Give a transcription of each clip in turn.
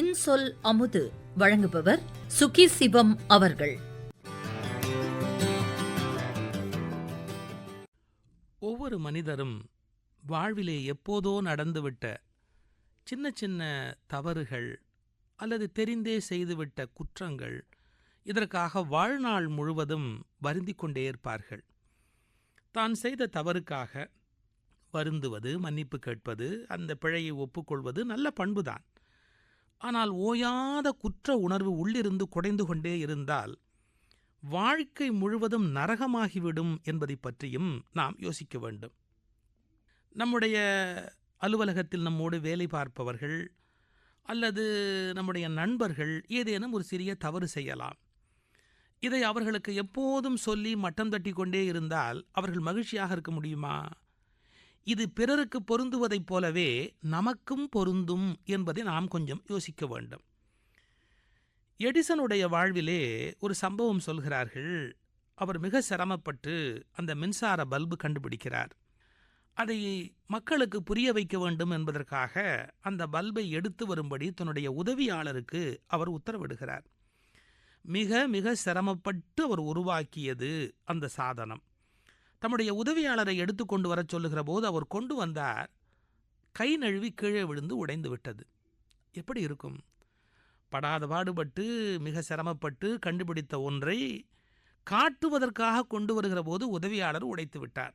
இன்சொல் அமுது வழங்குபவர் சுகி சிவம் அவர்கள். ஒவ்வொரு மனிதரும் வாழ்விலே எப்போதோ நடந்துவிட்ட சின்ன சின்ன தவறுகள் அல்லது தெரிந்தே செய்துவிட்ட குற்றங்கள் இதற்காக வாழ்நாள் முழுவதும் வருந்திக் கொண்டே இருப்பார்கள். தான் செய்த தவறுக்காக வருந்துவது மன்னிப்பு கேட்பது அந்த பிழையை ஒப்புக்கொள்வது நல்ல பண்புதான். ஆனால் ஓயாத குற்ற உணர்வு உள்ளிருந்து குடைந்து கொண்டே இருந்தால் வாழ்க்கை முழுவதும் நரகமாகிவிடும் என்பதை பற்றியும் நாம் யோசிக்க வேண்டும். நம்முடைய அலுவலகத்தில் நம்மோடு வேலை பார்ப்பவர்கள் அல்லது நம்முடைய நண்பர்கள் ஏதேனும் ஒரு சிறிய தவறு செய்யலாம். இதை அவர்களுக்கு எப்போதும் சொல்லி மட்டம் தட்டி கொண்டே இருந்தால் அவர்கள் மகிழ்ச்சியாக இருக்க முடியுமா? இது பிறருக்கு பொருந்துவதைப் போலவே நமக்கும் பொருந்தும் என்பதை நாம் கொஞ்சம் யோசிக்க வேண்டும். எடிசனுடைய வாழ்விலே ஒரு சம்பவம் சொல்கிறார்கள். அவர் மிக சிரமப்பட்டு அந்த மின்சார பல்பு கண்டுபிடிக்கிறார். அதை மக்களுக்கு புரிய வைக்க வேண்டும் என்பதற்காக அந்த பல்பை எடுத்து வரும்படி தன்னுடைய உதவியாளருக்கு அவர் உத்தரவிடுகிறார். மிக மிக சிரமப்பட்டு அவர் உருவாக்கியது அந்த சாதனம். தம்முடைய உதவியாளரை எடுத்துக்கொண்டு வரச் சொல்லுகிற போது அவர் கொண்டு வந்தார். கை நழுவி கீழே விழுந்து உடைந்து விட்டது. எப்படி இருக்கும்? படாத பாடுபட்டு மிக சிரமப்பட்டு கண்டுபிடித்த ஒன்றை காட்டுவதற்காக கொண்டு வருகிற போது உதவியாளர் உடைத்து விட்டார்.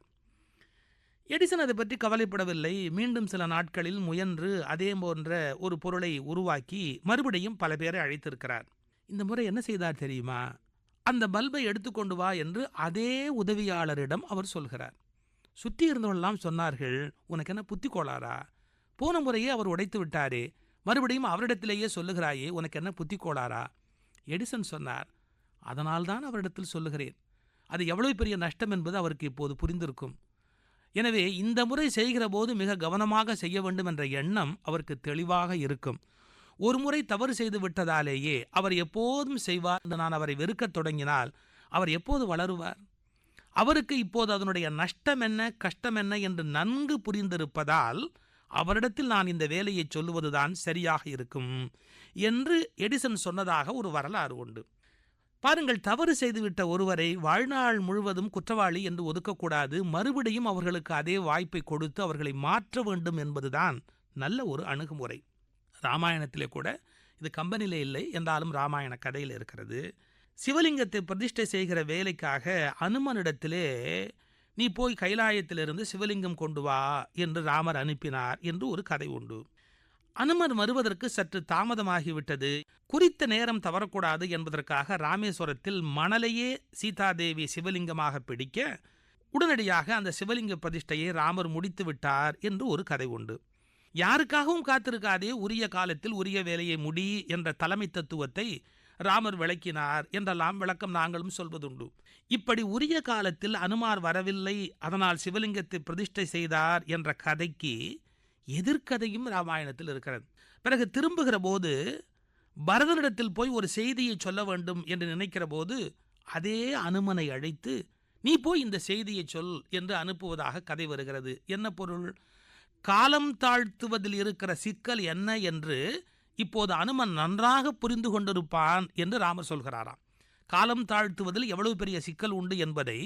எடிசன் அதை பற்றி கவலைப்படவில்லை. மீண்டும் சில நாட்களில் முயன்று அதே போன்ற ஒரு பொருளை உருவாக்கி மறுபடியும் பல பேரை அழைத்திருக்கிறார். இந்த முறை என்ன செய்தார் தெரியுமா? அந்த பல்பை எடுத்துக்கொண்டு வா என்று அதே உதவியாளரிடம் அவர் சொல்கிறார். சுற்றி இருந்தவர்கள்லாம் சொன்னார்கள் உனக்கு என்ன புத்தி கோளாரா போன முறையே அவர் உடைத்து விட்டாரே. மறுபடியும் அவரிடத்திலேயே சொல்லுகிறாயே உனக்கு என்ன புத்தி கோளாரா எடிசன் சொன்னார் அதனால்தான் அவரிடத்தில் சொல்லுகிறேன். அது எவ்வளவு பெரிய நஷ்டம் என்பது அவருக்கு இப்போது புரிந்திருக்கும். எனவே இந்த முறை செய்கிற போது மிக கவனமாக செய்ய வேண்டும் என்ற எண்ணம் அவருக்கு தெளிவாக இருக்கும். ஒரு முறை தவறு செய்து விட்டதாலேயே அவர் எப்போதும் செய்வார் என்று நான் அவரை வெறுக்கத் தொடங்கினால் அவர் எப்போது வளருவார்? அவருக்கு இப்போது அதனுடைய நஷ்டம் என்ன கஷ்டம் என்ன என்று நன்கு புரிந்திருப்பதால் அவரிடத்தில் நான் இந்த வேலையை சொல்லுவதுதான் சரியாக இருக்கும் என்று எடிசன் சொன்னதாக ஒரு வரலாறு உண்டு. பாருங்கள் தவறு செய்துவிட்ட ஒருவரை வாழ்நாள் முழுவதும் குற்றவாளி என்று ஒதுக்கக்கூடாது. மறுபடியும் அவர்களுக்கு அதே வாய்ப்பை கொடுத்து அவர்களை மாற்ற வேண்டும் என்பதுதான் நல்ல ஒரு அணுகுமுறை. ராமாயணத்திலே கூட இது கம்பெனியிலே இல்லை என்றாலும் ராமாயண கதையில் இருக்கிறது. சிவலிங்கத்தை பிரதிஷ்டை செய்கிற வேலைக்காக அனுமனிடத்திலே நீ போய் கைலாயத்திலிருந்து சிவலிங்கம் கொண்டு வா என்று ராமர் அனுப்பினார் என்று ஒரு கதை உண்டு. அனுமர் வருவதற்கு சற்று தாமதமாகிவிட்டது. குறித்த நேரம் தவறக்கூடாது என்பதற்காக ராமேஸ்வரத்தில் மணலையே சீதாதேவி சிவலிங்கமாக பிடிக்க உடனடியாக அந்த சிவலிங்க பிரதிஷ்டையை ராமர் முடித்து விட்டார் என்று ஒரு கதை உண்டு. யாருக்காகவும் காத்திருக்காதே உரிய காலத்தில் உரிய வேலையை முடி என்ற தலைமை தத்துவத்தை ராமர் விளக்கினார் என்றெல்லாம் விளக்கம் நாங்களும் சொல்வதுண்டு. இப்படி உரிய காலத்தில் அனுமார் வரவில்லை அதனால் சிவலிங்கத்தை பிரதிஷ்டை செய்தார் என்ற கதைக்கு எதிர்கதையும் ராமாயணத்தில் இருக்கிறது. பிறகு திரும்புகிற போது பரதனிடத்தில் போய் ஒரு செய்தியை சொல்ல வேண்டும் என்று நினைக்கிற போது அதே அனுமனை அழைத்து நீ போய் இந்த செய்தியை சொல் என்று அனுப்புவதாக கதை வருகிறது. என்ன பொருள்? காலம் தாழ்த்துவதில் இருக்கிற சிக்கல் என்ன என்று இப்போது அனுமன் நன்றாக புரிந்து கொண்டிருப்பான் என்று ராமர் சொல்கிறாராம். காலம் தாழ்த்துவதில் எவ்வளவு பெரிய சிக்கல் உண்டு என்பதை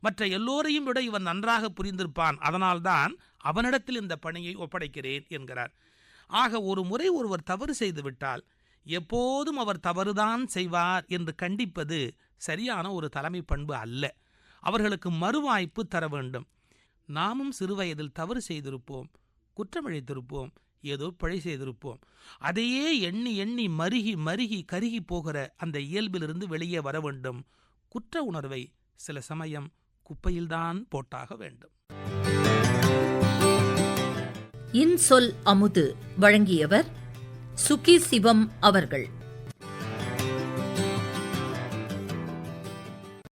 மற்ற எல்லோரையும் விட இவன் நன்றாக புரிந்திருப்பான். அதனால்தான் அவனிடத்தில் இந்த பணியை ஒப்படைக்கிறேன் என்கிறார். ஆக ஒரு முறை ஒருவர் தவறு செய்து விட்டால் எப்போதும் அவர் தவறுதான் செய்வார் என்று கண்டிப்பது சரியான ஒரு தலைமை பண்பு அல்ல. அவர்களுக்கு மறுவாய்ப்பு தர வேண்டும். நாமும் சிறுவயதில் தவறு செய்திருப்போம். குற்றமிழைத்திருப்போம். ஏதோ பழி செய்திருப்போம். அதையே எண்ணி எண்ணி மருகி மருகி கருகி போகிற அந்த இயல்பிலிருந்து வெளியே வர வேண்டும். குற்ற உணர்வை சில சமயம் குப்பையில்தான் போட்டாக வேண்டும். இன்சொல் அமுது வழங்கியவர் சுகி சிவம் அவர்கள்.